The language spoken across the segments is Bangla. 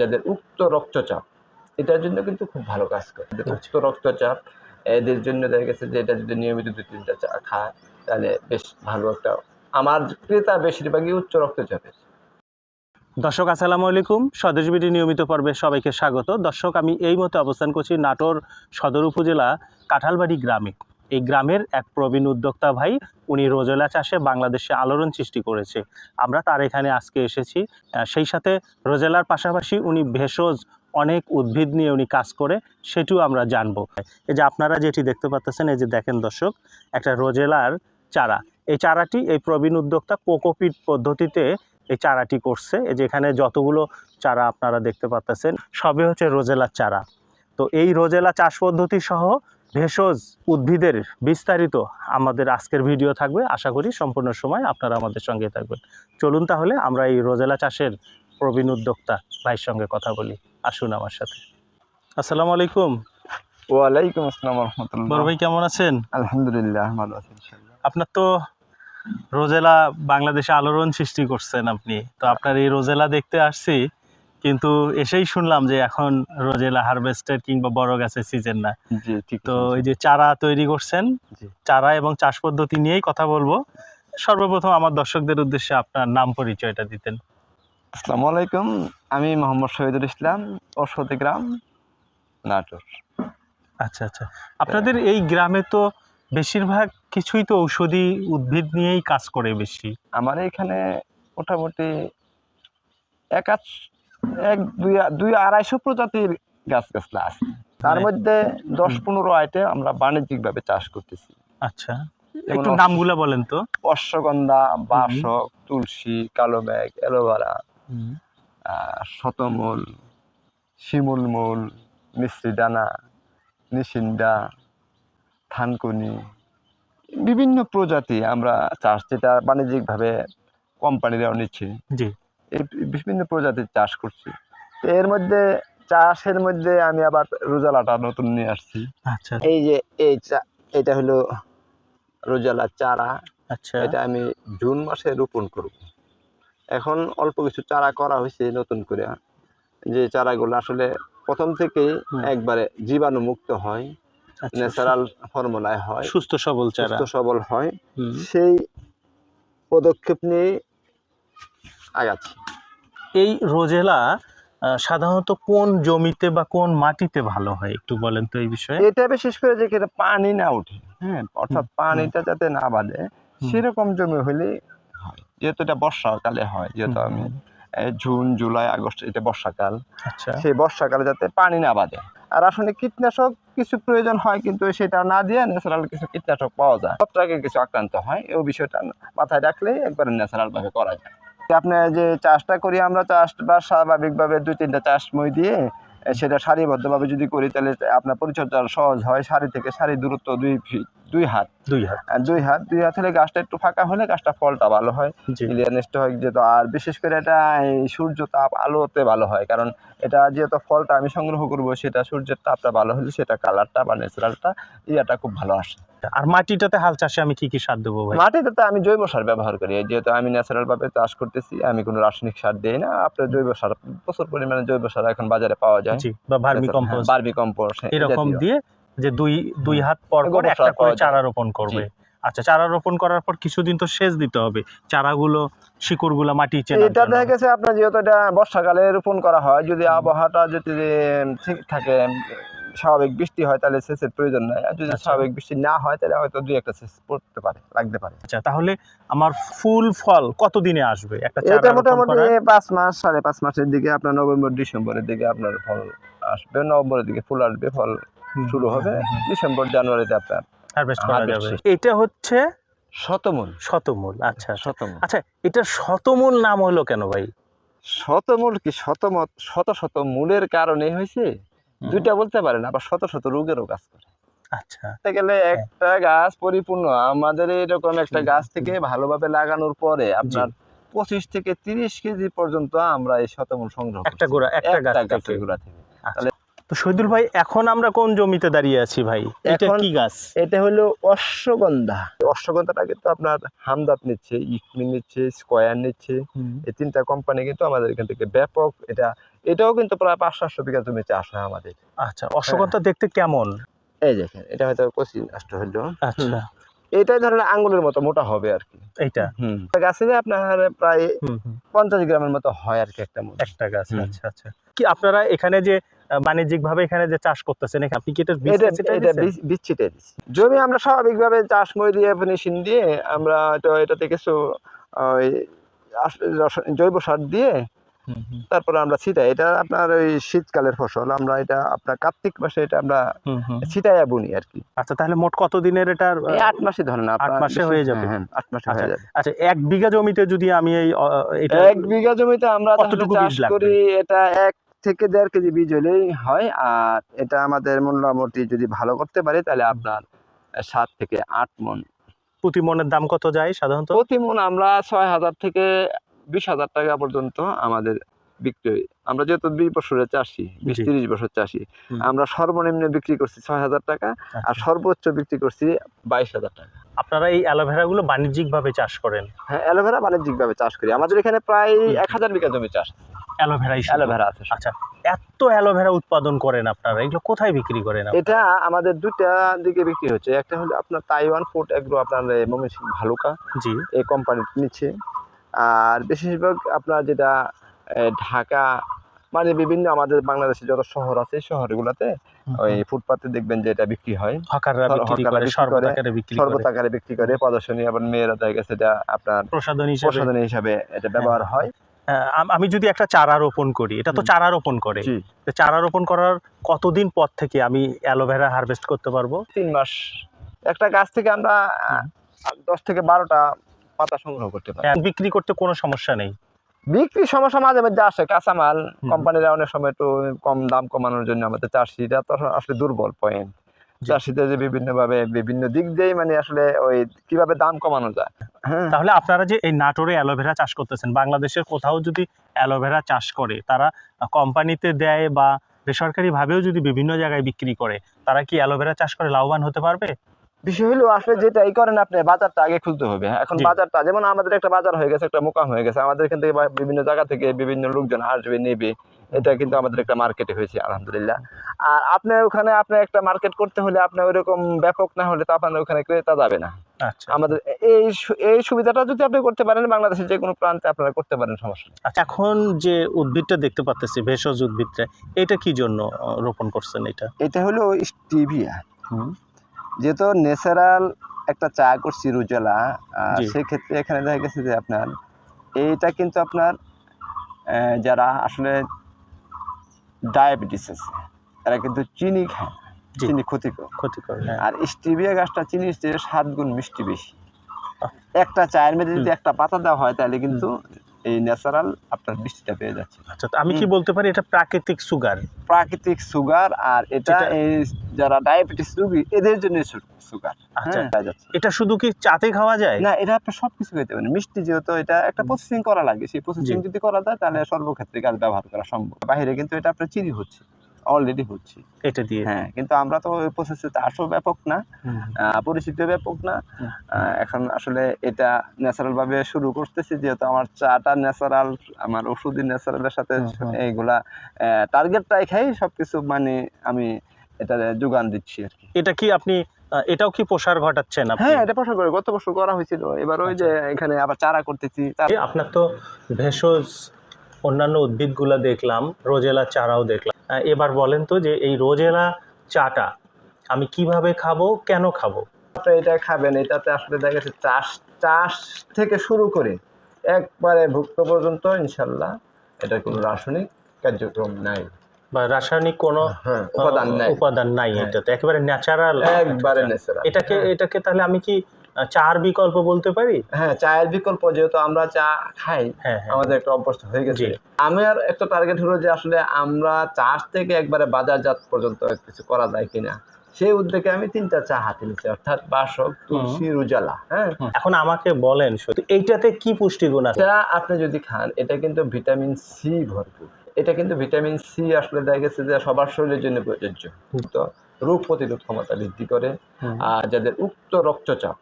যাদের উক্ত রক্তচাপ এটার জন্য কিন্তু খুব ভালো কাজ করে। আচ্ছা। উক্ত রক্তচাপ এদের জন্য দেখা গেছে যে এটা যদি নিয়মিত দু তিনটা চা খায় তাহলে বেশ ভালো একটা আমার ক্রেতা বেশিরভাগই উচ্চ রক্তচাপের। দর্শক আসসালামু আলাইকুম। স্বদেশ বিডি নিয়মিত পর্বে সবাইকে স্বাগত। দর্শক আমি এই মতো অবস্থান করছি নাটোর সদর উপজেলা কাঁঠালবাড়ি গ্রামে। এই গ্রামের এক প্রবীণ উদ্যোক্তা ভাই, উনি রোজেলা চাষে বাংলাদেশে আলোড়ন সৃষ্টি করেছে। আমরা তার এখানে আজকে এসেছি। সেই সাথে রোজেলার পাশাপাশি উনি ভেষজ অনেক উদ্ভিদ নিয়ে উনি কাজ করে, সেটিও আমরা জানব। এই যে আপনারা যেটি দেখতে পাচ্ছেন এই যে দেখেন দর্শক, একটা রোজেলার চারা। এই চারাটি এই প্রবীণ উদ্যোক্তা কোকোপিট পদ্ধতিতে এই চারাটি করছে। এই যে এখানে যতগুলো চারা আপনারা দেখতে পাচ্ছেন সবই হচ্ছে রোজেলার চারা। তো এই রোজেলা চাষ পদ্ধতি সহ ভেষজ উদ্ভিদের বিস্তারিত আমাদের আজকের ভিডিও থাকবে। আশা করি সম্পূর্ণ সময় আপনারা আমাদের সঙ্গে থাকবেন। চলুন তাহলে আমরা এই রোজেলা চাষের প্রবীণ উদ্যোক্তা ভাইয়ের সঙ্গে কথা বলি। আসুন আমার সাথে। আসসালামু আলাইকুম। ওয়ালাইকুম আসসালাম বড় ভাই কেমন আছেন? আলহামদুলিল্লাহ ভালো আছি আপনার তো রোজেলা বাংলাদেশে আলোড়ন সৃষ্টি করছেন আপনি। তো আপনার এই রোজেলা দেখতে আসছি। কিন্তু এসেই শুনলাম যে এখন রোজেলা হারভেস্টের কিংবা বড় গাছের সিজন না। তো এই যে চারা তৈরি করছেন। চারা এবং চাষ পদ্ধতি নিয়েই কথা বলব। সর্বপ্রথম আমার দর্শকদের উদ্দেশ্যে আপনার নাম পরিচয়টা দিতেন। আসসালামু আলাইকুম আমি মোহাম্মদ শহীদুল ইসলাম অশ্বতী গ্রাম নাটোর। আচ্ছা আচ্ছা। আপনাদের এই গ্রামে তো বেশিরভাগ কিছুই তো ঔষধি উদ্ভিদ নিয়েই কাজ করে বেশি। আমার এখানে মোটামুটি এক আধ এক দুই দুই আড়াইশো প্রজাতির গাছ গাছলা আছে। তার মানে- মধ্যে দশ পনেরো আইটেম আমরা বাণিজ্যিকভাবে চাষ করতেছি। আচ্ছা। একটু নামগুলো বলেন তো। অশ্বগন্ধা বাসক তুলসী কালো অ্যালোভেরা শতমূল শিমুল মূল মিশ্রি দানা নিশিন্দা থানকুনি বিভিন্ন প্রজাতি আমরা চাষ যেটা বাণিজ্যিকভাবে কোম্পানিরাও নিচ্ছে। জি। বিভিন্ন প্রজাতির চাষ করছি। তো এর মধ্যে চাষের মধ্যে আমি আবার রোজালাটা নতুন নিয়ে আসছি। আচ্ছা। এই যে এই এটা হলো রোজালা চারা। আচ্ছা। এটা আমি জুন মাসে রোপণ করব। এখন অল্প কিছু চারা করা হয়েছে নতুন করে। যে চারাগুলো আসলে প্রথম থেকেই হুম। একবারে জীবাণু মুক্ত হয়। আচ্ছা, ন্যাচারাল ফর্মুলায় হয়। সুস্থ সবল চারা। সুস্থ সবল হয়। সেই পদক্ষেপ নিয়ে আগাচ্ছি। এই রোজেলা সাধারণত কোন জমিতে বা কোন মাটিতে ভালো হয় একটু বলেন তো এই বিষয়ে? এটা বিশেষ করে যে পানি না উঠে হ্যাঁ? অর্থাৎ পানিটা যাতে না বাঁধে হুম। সেরকম জমি হলে যেহেতু এটা বর্ষাকালে হয় যেহেতু আমি জুন জুলাই আগস্ট এটা বর্ষাকাল। আচ্ছা। সেই বর্ষাকালে যাতে পানি না বাঁধে আর আসলে কীটনাশক কিছু প্রয়োজন হয় কিন্তু সেটা না দিয়ে ন্যাচারাল কিছু কীটনাশক পাওয়া যায়। ছত্রাকে কিছু আক্রান্ত হয় এই বিষয়টা মাথায় রাখলেই একবারে ন্যাচারালভাবে করা যায়। আপনার যে চাষটা করি আমরা চাষবাস স্বাভাবিকভাবে দুই তিনটা চাষ মই দিয়ে, সেটা সারিবদ্ধভাবে যদি করি, তাহলে আপনার পরিচর্যা সহজ হয়, সারি থেকে সারি দূরত্ব দুই ফিট দুই হাত। দুই হাত। আর দুই হাত দুই হাত হলে গাছটা একটু ফাঁকা হলে গাছটা ফলটা ভালো হয়। ক্লিয়ারনেসটা হয় যেহেতু আর বিশেষ করে এটা সূর্য তাপ আলোতে ভালো হয়। কারণ এটা যেহেতু ফলটা আমি সংগ্রহ করব সেটা সূর্যের তাপটা ভালো হলে সেটা কালারটা বা ন্যাচারালটা ইয়াটা খুব ভালো আসে। আর মাটিটাতে হাল চাষে আমি কি কি সার দেবো মাটিতে তো আমি জৈব সার ব্যবহার করি। যেহেতু আমি ন্যাচারাল ভাবে চাষ করতেছি আমি কোনো রাসায়নিক সার দিই না। আপনার জৈব সার প্রচুর পরিমাণে জৈব সার এখন বাজারে পাওয়া যায়। বা ভার্মি কম্পোস্ট বার্মি কম্পোস্ট এরকম দিয়ে যে দুই দুই হাত পর পর একটা করে চারা রোপণ করবে। আচ্ছা চারা রোপণ করার পর কিছুদিন তো সেচ দিতে হবে। চারাগুলো শিকড়গুলো মাটি চেনার এটা দেখা গেছে আপনার যেহেতু এটা বর্ষাকালে রোপণ করা হয় যদি আবহাওয়াটা যদি ঠিক থাকে স্বাভাবিক বৃষ্টি হয় তাহলে সেচের প্রয়োজন নাই। আর যদি আচ্ছা। স্বাভাবিক বৃষ্টি না হয় তাহলে হয়তো দুই একটা সেচ পড়তে পারে লাগতে পারে। আচ্ছা তাহলে আমার ফুল ফল কত দিনে আসবে? একটা চারা এটা মোটামুটি পাঁচ মাস সাড়ে পাঁচ মাসের দিকে আপনার নভেম্বর ডিসেম্বরের দিকে আপনার ফল আসবে নভেম্বরের দিকে ফুল আসবে ফল শুরু হবে ডিসেম্বর জানুয়ারিতে আপনার। এটা হচ্ছে শতমূল। শতমূল আচ্ছা শতমূল। আচ্ছা এটা শতমূল নাম হলো কেন ভাই? শতমূল কি শতমত শত শত মূলের কারণে হয়েছে? দুইটা বলতে পারেন আবার শত শত রোগেরও কাজ করে। আচ্ছা। গেলে একটা গাছ পরিপূর্ণ আমাদের এরকম একটা গাছ থেকে ভালোভাবে লাগানোর পরে আপনার পঁচিশ থেকে তিরিশ কেজি পর্যন্ত আমরা এই শতমূল সংগ্রহ একটা গোড়া একটা গাছ থেকে। গোড়া থেকে। আচ্ছা। তো শহীদুল ভাই এখন আমরা কোন জমিতে দাঁড়িয়ে আছি ভাই? এটা কি গাছ? এটা হলো অশ্বগন্ধা। অশ্বগন্ধাটা কিন্তু আপনার হামদাত নিচ্ছে ইকমি নিচ্ছে স্কয়ার নিচ্ছে। এই তিনটা কোম্পানি কিন্তু আমাদের এখান থেকে ব্যাপক এটা এটাও কিন্তু প্রায় পাঁচ সাতশো বিঘা জমি চাষ হয় আমাদের। আচ্ছা অশ্বগন্ধা দেখতে কেমন? এই দেখেন এটা হয়তো কচি নষ্ট হইল। আচ্ছা। এটাই ধরেন আঙ্গুলের মতো মোটা হবে আর কি। এইটা? হুম। গাছে যে আপনার প্রায় পঞ্চাশ গ্রামের মতো হয় আর কি একটা একটা গাছ আচ্ছা আচ্ছা। কি আপনারা এখানে যে বাণিজ্যিক ভাবে এখানে যে চাষ করতেছেন আপনি কি এটা বীজ এটা এটা ছিটে দিচ্ছি জমি আমরা স্বাভাবিকভাবে চাষ মই দিয়ে দিয়ে আমরা তো এটাতে কিছু জৈব সার দিয়ে তারপরে আমরা ছিটাই। এটা আপনার ওই শীতকালের ফসল। আমরা এটা আপনার কার্তিক মাসে এটা আমরা। ছিটাইয়া বুনি আর কি। আচ্ছা তাহলে মোট কত দিনের এই আট মাসে ধরেন আপনার মাসে হয়ে যাবে? হ্যাঁ, হ্যাঁ, আট মাসে আচ্ছা, হয়ে যাবে। আচ্ছা এক বিঘা জমিতে যদি আমি এই এক বিঘা জমিতে আমরা কতটুকু চাষ করি এটা এক থেকে দেড় কেজি বীজ হলেই হয় আর এটা আমাদের মোটামুটি যদি ভালো করতে পারি তাহলে আপনার সাত থেকে আট মন। প্রতি মনের দাম কত যায় সাধারণত? প্রতি মন আমরা ছয় হাজার থেকে বিশ হাজার টাকা পর্যন্ত আমাদের বিক্রি আমরা যেহেতু বিশ বছরের চাষি বিশ। তিরিশ বছর চাষি আমরা সর্বনিম্ন বিক্রি করছি ছয় হাজার টাকা আর আচ্ছা। সর্বোচ্চ বিক্রি করছি বাইশ হাজার টাকা। আপনারা এই অ্যালোভেরা গুলো বাণিজ্যিক ভাবে চাষ করেন? হ্যাঁ অ্যালোভেরা বাণিজ্যিকভাবে চাষ করি। আমাদের এখানে প্রায় এক হাজার বিঘা জমি চাষ। অ্যালোভেরা আছে আচ্ছা এত অ্যালোভেরা উৎপাদন করেন আপনারা এগুলো কোথায় বিক্রি করেন এটা আমাদের দুটা দিকে বিক্রি হচ্ছে। একটা হলো আপনার তাইওয়ান ফুড এগ্রো আপনার ভালুকা। জি। এই কোম্পানি নিচ্ছে। আর বেশিরভাগ আপনার যেটা ঢাকা মানে বিভিন্ন আমাদের বাংলাদেশে যত শহর আছে শহরগুলোতে ওই ফুটপাতে দেখবেন যে এটা বিক্রি হয়। হকাররা সর- বিক্রি করে আকারে বিক্রি প্রদর্শনী আবার মেয়েরা দেখা গেছে এটা আপনার প্রসাধন প্রসাধনী হিসাবে এটা ব্যবহার হয়। আম- যদি একটা চারা রোপণ করি এটা তো চারা রোপণ করে। চারা রোপণ করার কতদিন পর থেকে আমি অ্যালোভেরা হারভেস্ট করতে পারব? তিন মাস। একটা গাছ থেকে আমরা দশ থেকে বারোটা পাতা সংগ্রহ করতে পারি। হ্যাঁ, বিক্রি করতে কোনো সমস্যা নেই। বিক্রি সমস্যা মাঝে মধ্যে আসে। কাঁচামাল কোম্পানিরা অনেক সময় একটু কম দাম কমানোর জন্য আমাদের চাষিরা তো আসলে দুর্বল পয়েন্ট। চাষিদের যে বিভিন্ন ভাবে বিভিন্ন দিক দিয়েই মানে আসলে ওই কীভাবে দাম কমানো যায়। তাহলে আপনারা যে এই নাটোরে অ্যালোভেরা চাষ করতেছেন, বাংলাদেশের কোথাও যদি অ্যালোভেরা চাষ করে, তারা কোম্পানিতে দেয় বা বেসরকারিভাবেও যদি বিভিন্ন জায়গায় বিক্রি করে, তারা কি অ্যালোভেরা চাষ করে লাভবান হতে পারবে? বিষয় হলো আসলে যেটা এই করেন আপনি বাজারটা আগে খুলতে হবে হ্যাঁ, এখন বাজারটা যেমন আমাদের একটা বাজার হয়ে গেছে একটা মোকাম হয়ে গেছে আমাদের এখান থেকে বিভিন্ন জায়গা থেকে বিভিন্ন লোকজন আসবে নেবে। এটা কিন্তু আমাদের একটা মার্কেটে হয়েছে আলহামদুলিল্লাহ। আর আপনি ওখানে আপনি একটা মার্কেট করতে হলে আপনি ওইরকম ব্যাপক না হলে তো আপনার ওখানে ক্রেতা যাবে না। আচ্ছা। আমাদের এই এই সুবিধাটা যদি আপনি করতে পারেন বাংলাদেশের যে কোনো প্রান্তে আপনারা করতে পারেন সমস্যা আচ্ছা এখন যে উদ্ভিদটা দেখতে পাচ্তেছি ভেষজ উদ্ভিদটা এটা কি জন্য রোপণ করছেন এটা? এটা হলো স্টিভিয়া। যেহেতু ন্যাচারাল একটা চা করছি রুজলা। সেক্ষেত্রে এখানে দেখা গেছে যে আপনার এইটা কিন্তু আপনার যারা আসলে ডায়াবেটিস আছে তারা কিন্তু চিনি খায় চিনি ক্ষতিকর। ক্ষতিকর হ্যাঁ। আর স্টিভিয়া গাছটা চিনির চেয়ে সাত গুণ মিষ্টি বেশি। একটা চায়ের মধ্যে যদি একটা পাতা দেওয়া হয় তাহলে কিন্তু এই ন্যাচারাল আপনার বৃষ্টিটা পেয়ে যাচ্ছে। আচ্ছা তো আমি কি বলতে পারি এটা প্রাকৃতিক সুগার? প্রাকৃতিক সুগার আর এটা এই যারা ডায়াবেটিস রোগী এদের জন্য সুগার। আচ্ছা। হ্যাঁ এটা শুধু কি চাতে খাওয়া যায়? না এটা আপনি সবকিছু খেতে পারেন। মিষ্টি যেহেতু এটা একটা প্রসেসিং করা লাগে। সেই প্রসেসিং যদি করা যায় তাহলে সর্বক্ষেত্রে গাছ ব্যবহার করা সম্ভব। বাইরে কিন্তু এটা আপনার চিনি হচ্ছে। অলরেডি হচ্ছে। এটা দিয়ে হ্যাঁ কিন্তু আমরা তো ওই প্রসেসে আসো ব্যাপক না পরিচিত ব্যাপক না। এখন আসলে এটা ন্যাচারাল ভাবে শুরু করতেছি যেহেতু আমার চাটা ন্যাচারাল আমার ওষুধি ন্যাচারালের সাথে। এইগুলা টার্গেট রাখাই সবকিছু মানে আমি এটা যোগান দিচ্ছি আর কি। এটা কি আপনি এটাও কি প্রসার ঘটাচ্ছেন আপনি? হ্যাঁ এটা প্রসার করে গত বছর করা হয়েছিল। এবার ওই যে এখানে আবার চারা করতেছি আপনার তো ভেষজ অন্যান্য উদ্ভিদগুলো দেখলাম রোজেলা চারাও দেখলাম। এবার বলেন তো যে এই রোজেলা চাটা আমি কীভাবে খাব কেন খাব? আপনি এটা খাবেন এটাতে আসলে দেখা গেছে চাষ চাষ থেকে শুরু করে একবারে ভুক্ত পর্যন্ত ইনশাল্লাহ এটা কোনো রাসায়নিক কার্যক্রম নাই। বা রাসায়নিক কোনো হ্যাঁ উপাদান নাই। উপাদান নাই হ্যাঁ। এটাতে একেবারে ন্যাচারাল একবারে ন্যাচারাল এটাকে এটাকে তাহলে আমি কি চার বিকল্প বলতে পারি? হ্যাঁ চায়ের বিকল্প যেহেতু আমরা চা খাই হ্যাঁ হ্যাঁ। আমাদের একটা অভ্যস্ত হয়ে গেছে। আমার একটা টার্গেট হলো যে আসলে আমরা চাষ থেকে একবারে বাজারজাত পর্যন্ত কিছু করা যায় কিনা। সেই উদ্যোগে আমি তিনটা চা হাতে নিচ্ছি অর্থাৎ বাসক তুলসী রুজালা হ্যাঁ। এখন আমাকে বলেন এইটাতে কি পুষ্টিগুণ আছে? এটা আপনি যদি খান এটা কিন্তু ভিটামিন সি ভরপুর। এটা কিন্তু ভিটামিন সি আসলে দেখা গেছে যে সবার শরীরের জন্য প্রযোজ্য। তো রোগ প্রতিরোধ ক্ষমতা বৃদ্ধি করে। আর যাদের উক্ত রক্তচাপ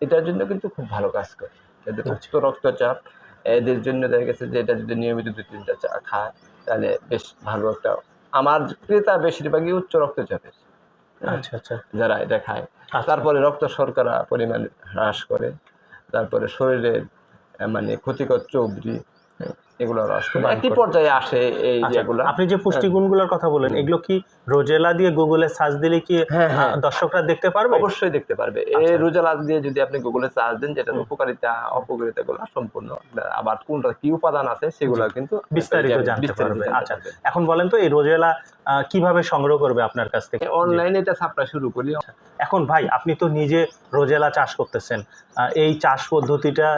এটার জন্য কিন্তু খুব ভালো কাজ করে। এদের আচ্ছা। উচ্চ রক্তচাপ এদের জন্য দেখা গেছে যে এটা যদি নিয়মিত দু তিনটা চা খায় তাহলে বেশ ভালো একটা আমার ক্রেতা বেশিরভাগই উচ্চ রক্তচাপের। হ্যাঁ, আচ্ছা আচ্ছা। যারা এটা খায়। আচ্ছা। তারপরে রক্ত শর্করা পরিমাণ হ্রাস করে। তারপরে শরীরের মানে ক্ষতিকর চর্বি এগুলো। পর্যায়ে আসে এই আচ্ছা, যেগুলো আপনি যে পুষ্টিগুণগুলোর কথা বলেন এগুলো কি রোজেলা দিয়ে গুগলে সার্চ দিলে কি হ্যাঁ, হ্যাঁ। দর্শকরা দেখতে পারবে অবশ্যই দেখতে পারবে এই আচ্ছা। দিয়ে যদি আপনি গুগলে সার্চ দেন যেটার উপকারিতা অপকারিতা গুলো সম্পূর্ণ আবার কোনটা কি উপাদান আছে সেগুলো কিন্তু বিস্তারিত জানতে- জানতে পারবে। আচ্ছা। এখন বলেন তো এই রোজেলা কীভাবে সংগ্রহ করবে আপনার কাছ থেকে অনলাইনে এটা ছাপটা শুরু করি এখন ভাই আপনি তো নিজে রোজেলা চাষ করতেছেন এই চাষ পদ্ধতিটা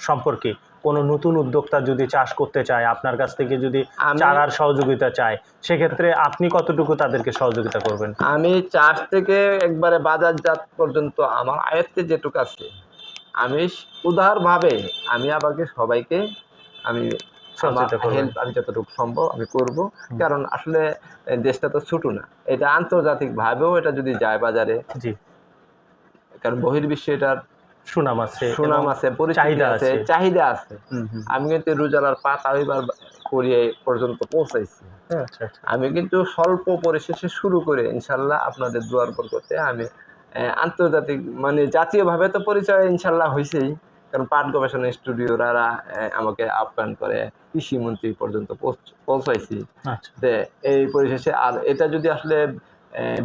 সম্পর্কে কোনো নতুন উদ্যোক্তা যদি চাষ করতে চায় আপনার কাছ থেকে যদি আমি চারার সহযোগিতা চায় সেক্ষেত্রে আপনি কতটুকু তাদেরকে সহযোগিতা করবেন? আমি চাষ থেকে একবারে বাজারজাত পর্যন্ত আমার আয়ত্তে যেটুকু আছে আমি উদারভাবে আমি আমাকে সবাইকে আমি হেল্প আমি যতটুকু সম্ভব আমি করব। কারণ আসলে দেশটা তো ছোট না এটা আন্তর্জাতিক ভাবেও এটা যদি যায় বাজারে জি। কারণ বহির্বিশ্বে এটার সুনাম আছে সুনাম আছে চাহিদা আছে। চাহিদা আছে। আমি কিন্তু রোজালার পাতা হইবার করিয়ে পর্যন্ত পৌঁছাইছি। আচ্ছা আচ্ছা। আমি কিন্তু স্বল্প পরিশেষে শুরু করে ইনশাল্লাহ আপনাদের দুয়ার পর করতে আমি আন্তর্জাতিক মানে জাতীয়ভাবে তো পরিচয় ইনশাল্লাহ হয়েছেই কারণ পাট গবেষণা স্টুডিওরা আমাকে আপ্যায়ন করে কৃষি মন্ত্রী পর্যন্ত পৌঁছাইছি। আচ্ছা। এই পরিশেষে আর এটা যদি আসলে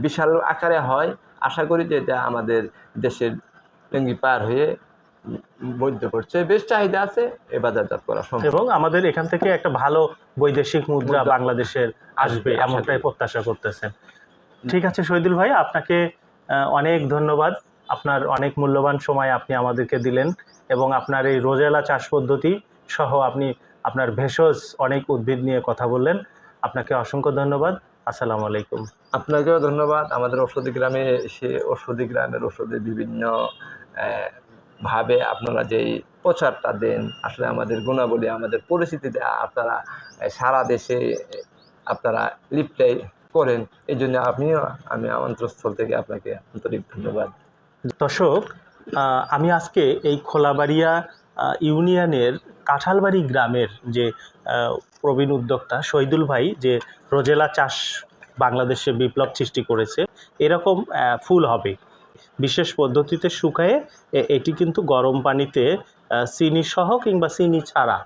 বিশাল আকারে হয় আশা করি যে এটা আমাদের দেশের টঙ্গি পার হয়ে বৈধ করছে। বেশ চাহিদা আছে এ বাজারজাত করা সম্ভব। এবং আমাদের এখান থেকে একটা ভালো বৈদেশিক মুদ্রা বাংলাদেশের আসবে এমনটাই প্রত্যাশা করতেছেন। ঠিক আছে শহীদুল ভাই আপনাকে অনেক ধন্যবাদ। আপনার অনেক মূল্যবান সময় আপনি আমাদেরকে দিলেন এবং আপনার এই রোজেলা চাষ পদ্ধতি সহ আপনি আপনার ভেষজ অনেক উদ্ভিদ নিয়ে কথা বললেন। আপনাকে অসংখ্য ধন্যবাদ। আসসালামু আলাইকুম। আপনাকেও ধন্যবাদ। আমাদের ঔষধি গ্রামে এসে ঔষধি গ্রামের ওষুধের বিভিন্ন ভাবে আপনারা যেই প্রচারটা দেন, আসলে আমাদের গুণাবলী, আমাদের পরিস্থিতিতে আপনারা সারা দেশে আপনারা লিপ্টাই করেন। এই জন্য আপনিও, আমি অন্তঃস্থল থেকে আপনাকে আন্তরিক ধন্যবাদ। দর্শক আমি আজকে এই খোলাবাড়িয়া ইউনিয়নের কাঁঠালবাড়ি গ্রামের যে প্রবীণ উদ্যোক্তা শহীদুল ভাই যে রোজেলা চাষ বাংলাদেশে বিপ্লব সৃষ্টি করেছে, এরকম ফুল হবে। বিশেষ পদ্ধতিতে শুকায়ে এটি কিন্তু গরম পানিতে চিনি সহ কিংবা চিনি ছাড়া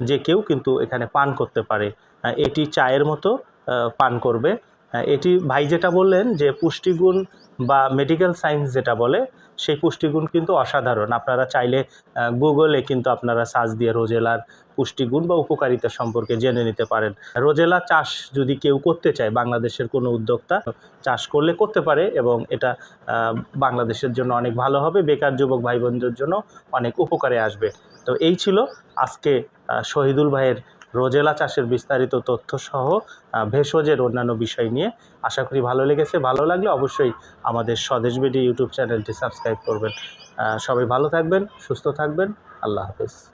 যে কেউ কিন্তু এখানে পান করতে পারে। এটি চায়ের মতো পান করবে। এটি ভাই যেটা বললেন যে পুষ্টিগুণ বা মেডিকেল সায়েন্স যেটা বলে, সেই পুষ্টিগুণ কিন্তু অসাধারণ। আপনারা চাইলে গুগলে কিন্তু আপনারা সার্চ দিয়ে রোজেলার পুষ্টিগুণ বা উপকারিতা সম্পর্কে জেনে নিতে পারেন। রোজেলা চাষ যদি কেউ করতে চায়, বাংলাদেশের কোনো উদ্যোক্তা চাষ করলে করতে পারে এবং এটা বাংলাদেশের জন্য অনেক ভালো হবে, বেকার যুবক ভাই বোনদের জন্য অনেক উপকারে আসবে। তো এই ছিল আজকে শহীদুল ভাইয়ের রোজেলা চাষের বিস্তারিত তথ্যসহ ভেষজের অন্যান্য বিষয় নিয়ে। আশা করি ভালো লেগেছে। ভালো লাগলে অবশ্যই আমাদের স্বদেশ বেডি ইউটিউব চ্যানেলটি সাবস্ক্রাইব করবেন। সবাই ভালো থাকবেন, সুস্থ থাকবেন। আল্লাহ হাফেজ।